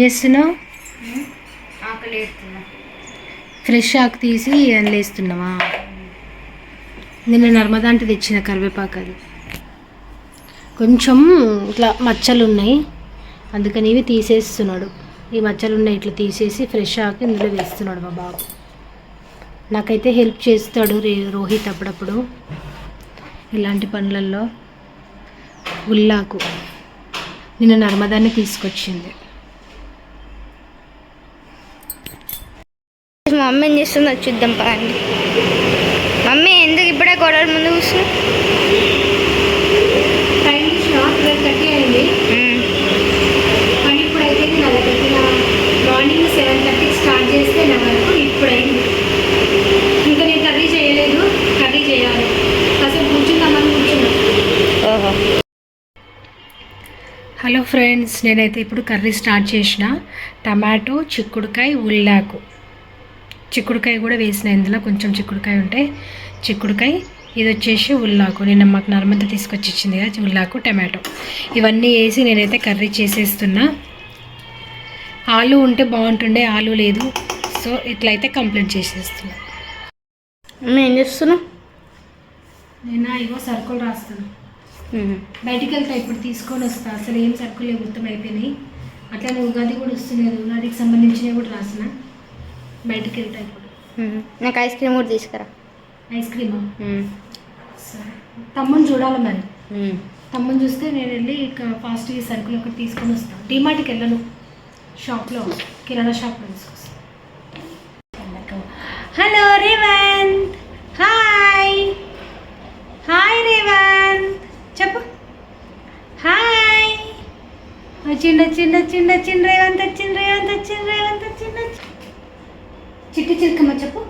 చేస్తున్నావు? ఆకలి ఫ్రెష్ ఆకు తీసి వేస్తున్నావా? నిన్న నర్మదా అంటే తెచ్చిన కరివేపాకు అది. కొంచెం ఇట్లా మచ్చలు ఉన్నాయి. అందుకని ఇవి తీసేస్తున్నాడు. ఈ మచ్చలు ఉన్నాయి ఇట్లా తీసేసి ఫ్రెష్ ఆకు ఇందులో వేస్తున్నాడు మా బాబు. నాకైతే హెల్ప్ చేస్తాడు రే రోహిత్ అప్పుడప్పుడు. ఇలాంటి పనులలో ఉల్లాకు. నిన్న నర్మదాన్ని తీసుకొచ్చింది. మమ్మీ ఏం చేస్తుందో చూద్దాం పదండి. మమ్మీ ఎందుకు ఇప్పుడే గొడవల ముందు కూర్చున్నా టైం షార్ట్ థర్టీ అయింది కానీ ఇప్పుడైతే నా దగ్గరికి మార్నింగ్ సెవెన్ థర్టీకి స్టార్ట్ చేస్తే నా వరకు ఇప్పుడైంది. ఇంకా నేను కర్రీ చేయలేదు కర్రీ చేయాలి. కాసేపు కూర్చుందామని కూర్చున్నాను ఓహో. హలో ఫ్రెండ్స్ నేనైతే ఇప్పుడు కర్రీ స్టార్ట్ చేసిన టమాటో చిక్కుడుకాయ ఉల్లాకు. చిక్కుడుకాయ కూడా వేసిన ఇందులో కొంచెం చిక్కుడుకాయ ఉంటే చిక్కుడుకాయ ఇది వచ్చేసి ఉల్లాకు. నిన్న మాకు నర్మద తీసుకొచ్చి ఇచ్చింది కదా ఉల్లాకు టమాటో. ఇవన్నీ వేసి నేనైతే కర్రీ చేసేస్తున్నా. ఆలు ఉంటే బాగుంటుండే ఆలు లేదు. సో ఇట్లయితే కంప్లీట్ చేసేస్తున్నా. ఏం చేస్తున్నావు నేను ఇగో సరుకులు రాస్తాను బయటికి వెళ్తా ఇప్పుడు తీసుకొని వస్తా. అసలు ఏం సరుకులు మొత్తం అయిపోయినాయి. అట్లానే ఉగాది కూడా వస్తున్నది ఉగాదికి సంబంధించినవి కూడా రాసిన బయటికి వెళ్తా ఇప్పుడు నాకు ఐస్ క్రీమ్ కూడా తీసుకురా. ఐస్ క్రీమా? సరే. తమ్ముని చూడాలి మరి. తమ్ముని చూస్తే నేను వెళ్ళి ఇక ఫాస్ట్గా ఈ సరుకులు ఒకటి తీసుకొని వస్తాను డిమార్ట్కి వెళ్ళను. షాప్లో కిరాణా షాప్లో తీసుకొస్తాను hello Revanth hi hi Revanth చెప్పు. హాయ్ వచ్చిండు వచ్చిండు వచ్చిండు వచ్చిండు రేవంత్ వచ్చిండు రేవంత్ వచ్చిండు రేవంత్ వచ్చిండు. చిట్టి చిలకమ్మ చెప్పు.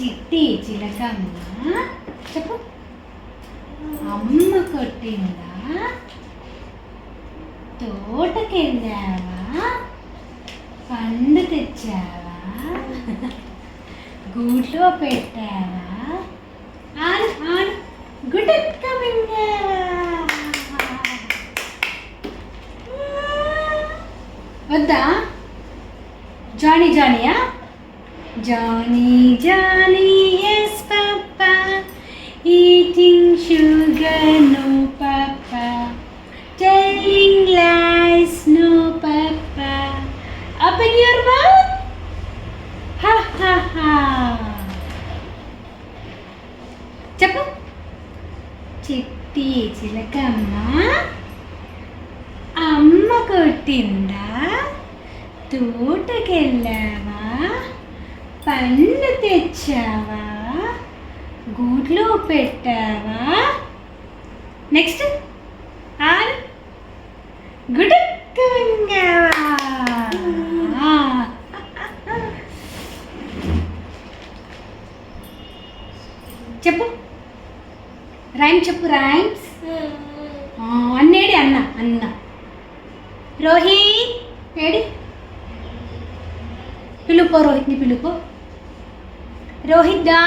చిట్టి చిలకమ్మ చెప్పు. అమ్మ కొట్టిందా? తోటకెళ్ళావా పండు తెచ్చావా? గూట్లో పెట్టావా? ఆన్ ఆన్ గుటక్క వద్దా? Johnny జానీయా Johnny Johnny yes papa eating sugar no papa telling lies no papa open your mouth ha ha ha చెప్పు చిట్టి చిలకమ్మ అమ్మ కొట్టిందా తోటకెళ్ళావా పండ్లు తెచ్చావా? గూట్లో పెట్టావా? నెక్స్ట్. ఆరు. గుడుక్కుంగావా చెప్పు. రైమ్ చెప్పు రైమ్స్. అన్నేడి అన్న అన్న. రోహిత్ ఏడి? పిలుపో రోహిత్ని పిలుపో. రోహిత్ దా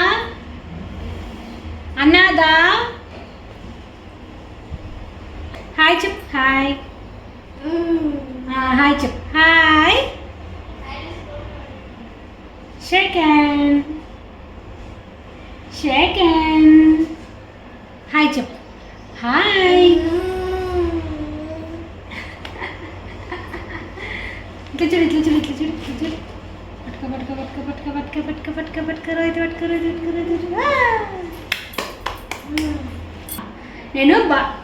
అన్నాదా? హాయ్ చెప్పు హాయ్. హాయ్ చెప్పు. హాయ్. సెకండ్ సెకండ్ హాయ్ చెప్పు. హాయ్. ఇట్లా చూడు ఇట్లా చూడు ఇట్లా చూడు ఇట్లా చూడు. పట్టుక పట్టుక పట్టుక పట్టుక పట్టుక పట్టుక రోహిత్ పట్టుక రోహిత్ పట్టుక. నేను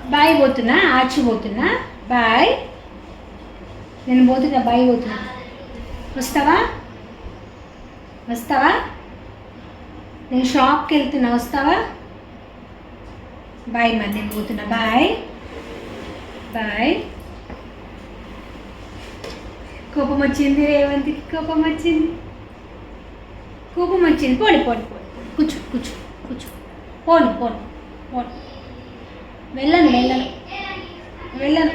బాయ్ పోతున్నా ఆచి పోతున్నా. బాయ్. నేను పోతున్నా బాయ్ పోతున్నా. వస్తావా? వస్తావా? నేను షాప్కి వెళ్తున్నా వస్తావా? బాయ్ మరి నేను పోతున్నా. బాయ్. బాయ్. కోపం వచ్చింది రేవంతికి కోపం వచ్చింది. కోపం వచ్చింది పోని పోని పోని. కూర్చో కూర్చో కూర్చో. పోను పోను పోను. వెళ్ళను వెళ్ళను. వెళ్ళను.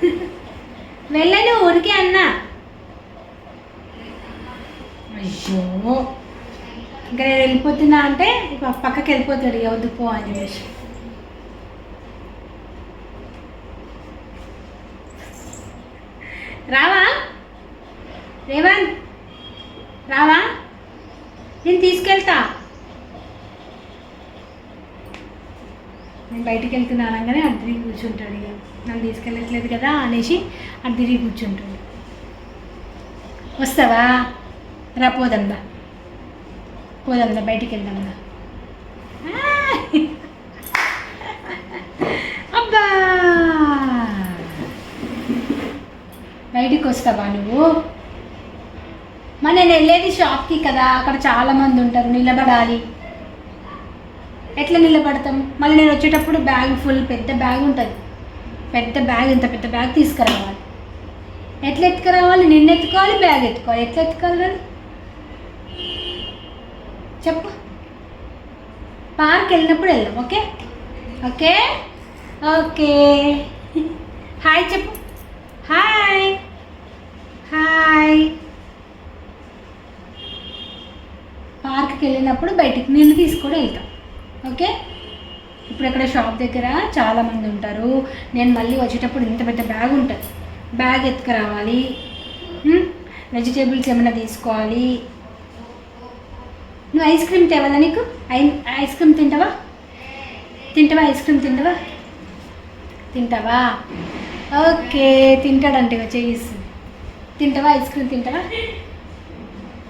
వెళ్ళను ఊరికే అన్నా. అయ్యో. ఇంకా నేను వెళ్ళిపోతున్నా అంటే పక్కకి వెళ్ళిపోతాడు. ఇక వద్దు పో అని చెప్పేసి. రావా? రేవంత్ రావా? నేను తీసుకెళ్తా. నేను బయటికి వెళ్తున్నాను అనగానే అటు కూర్చుంటాడు ఇక. నన్ను తీసుకెళ్ళట్లేదు కదా అనేసి అటు కూర్చుంటాడు. వస్తావా? రా పోదందా పోదందా బయటికి వెళ్దాందా అబ్బా! బయటికి వస్తావా నువ్వు? మరి నేను వెళ్ళేది షాప్కి కదా అక్కడ చాలామంది ఉంటారు నిలబడాలి. ఎట్లా నిలబడతాం? మళ్ళీ నేను వచ్చేటప్పుడు బ్యాగ్ ఫుల్ పెద్ద బ్యాగ్ ఉంటుంది. పెద్ద బ్యాగ్ ఇంత పెద్ద బ్యాగ్ తీసుకురావాలి. ఎట్లా ఎత్తుకురావాలి? నిన్న ఎత్తుకోవాలి బ్యాగ్ ఎత్తుకోవాలి. ఎట్లా ఎత్తుకోవాలి చెప్పు. పార్క్ వెళ్ళినప్పుడు వెళ్దాం ఓకే? ఓకే? ఓకే. హాయ్ చెప్పు. హాయ్ హాయ్ పార్క్కి వెళ్ళినప్పుడు బయటికి నేను తీసుకొని వెళ్తాం. ఓకే? ఇప్పుడు ఇక్కడ షాప్ దగ్గర చాలామంది ఉంటారు. నేను మళ్ళీ వచ్చేటప్పుడు ఇంత పెద్ద బ్యాగ్ ఉంటుంది. బ్యాగ్ ఎత్తుకురావాలి. వెజిటేబుల్స్ ఏమైనా తీసుకోవాలి. నువ్వు ఐస్ క్రీమ్ తేవాలా నీకు? ఐ ఐస్ క్రీమ్ తింటావా? తింటావా ఐస్ క్రీమ్ తింటావా? తింటావా? ఓకే తింటాడంటే చేయిస్తుంది తింటావా? ఐస్ క్రీమ్ తింటావా?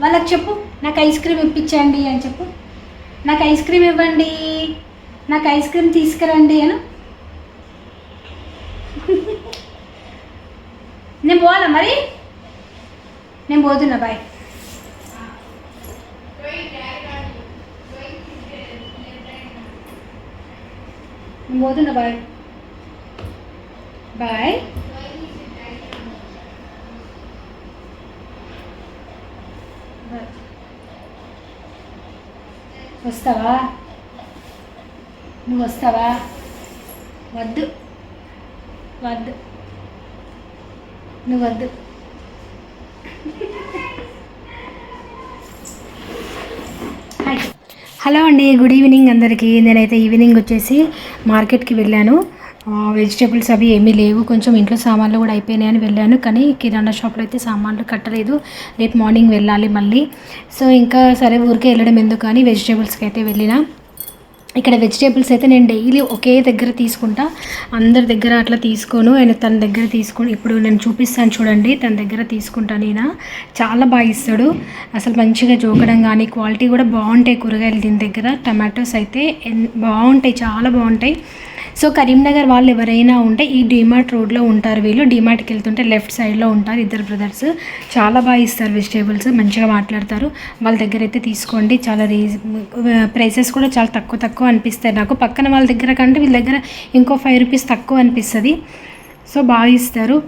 వాళ్ళకి చెప్పు. నాకు ఐస్ క్రీమ్ ఇప్పించండి అని చెప్పు. నాకు ఐస్ క్రీమ్ ఇవ్వండి. నాకు ఐస్ క్రీమ్ తీసుకురండి అను. నేను పోవాలా మరి? నేను పోతున్నా బాయ్ నేను పోతున్నా బాయ్ బాయ్ వస్తావా? నువ్వు వస్తావా? వద్దు. వద్దు. నువ్వు వద్దు. హలో అండి గుడ్ ఈవినింగ్ అందరికీ. నేనైతే ఈవినింగ్ వచ్చేసి మార్కెట్కి వెళ్ళాను. వెజిటేబుల్స్ అవి ఏమీ లేవు. కొంచెం ఇంట్లో సామాన్లు కూడా అయిపోయినాయని వెళ్ళాను. కానీ కిరాణా షాప్లో అయితే సామాన్లు కట్టలేదు. రేపు మార్నింగ్ వెళ్ళాలి మళ్ళీ. సో ఇంకా సరే ఊరికే వెళ్ళడం ఎందుకు అని వెజిటేబుల్స్కి అయితే వెళ్ళిన. ఇక్కడ వెజిటేబుల్స్ అయితే నేను డైలీ ఒకే దగ్గర తీసుకుంటా. అందరి దగ్గర అట్లా తీసుకోను. ఆయన తన దగ్గర తీసుకుని ఇప్పుడు నేను చూపిస్తాను చూడండి. తన దగ్గర తీసుకుంటాను ఈయన చాలా బాగా ఇస్తాడు. అసలు మంచిగా జోకడం కానీ క్వాలిటీ కూడా బాగుంటాయి కూరగాయలు దీని దగ్గర. టమాటోస్ అయితే ఎన్- బాగుంటాయి. చాలా బాగుంటాయి. సో కరీంనగర్ వాళ్ళు ఎవరైనా ఉంటే ఈ డిమార్ట్ రోడ్లో ఉంటారు వీళ్ళు. డిమార్ట్కి వెళ్తుంటే లెఫ్ట్ సైడ్లో ఉంటారు ఇద్దరు బ్రదర్స్. చాలా బాగా ఇస్తారు వెజిటేబుల్స్ మంచిగా మాట్లాడతారు. వాళ్ళ దగ్గర అయితే తీసుకోండి. చాలా రీజ ప్రైసెస్ కూడా చాలా తక్కువ తక్కువ అనిపిస్తాయి నాకు. పక్కన వాళ్ళ దగ్గర కంటే వీళ్ళ దగ్గర ఇంకో ఫైవ్ రూపీస్ తక్కువ అనిపిస్తుంది. సో బాగా ఇస్తారు.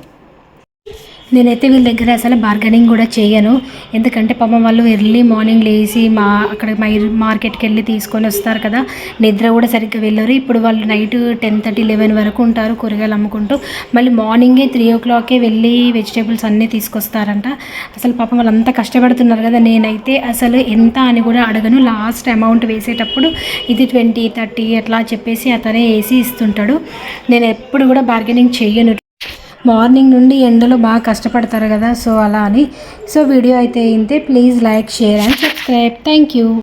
నేనైతే వీళ్ళ దగ్గర అసలు బార్గెనింగ్ కూడా చేయను. ఎందుకంటే పాపం వాళ్ళు ఎర్లీ మార్నింగ్ లేచి మా అక్కడ మై మార్కెట్కి వెళ్ళి తీసుకొని వస్తారు కదా. నిద్ర కూడా సరిగ్గా వెళ్ళరు. ఇప్పుడు వాళ్ళు నైట్ టెన్ థర్టీ లెవెన్ వరకు ఉంటారు కూరగాయలు అమ్ముకుంటూ. మళ్ళీ మార్నింగే త్రీ ఓ క్లాకే వెళ్ళి వెజిటేబుల్స్ అన్నీ తీసుకొస్తారంట. అసలు పాపం వాళ్ళంతా కష్టపడుతున్నారు కదా. నేనైతే అసలు ఎంత అని కూడా అడగను. లాస్ట్ అమౌంట్ వేసేటప్పుడు ఇది ట్వంటీ థర్టీ అట్లా చెప్పేసి అతనే వేసి ఇస్తుంటాడు. నేను ఎప్పుడు కూడా బార్గెనింగ్ చేయను. మార్నింగ్ నుండి ఎండలో బాగా కష్టపడతారు కదా సో అలా అని. సో వీడియో అయితే ఇంతే. Please like share and subscribe. Thank you.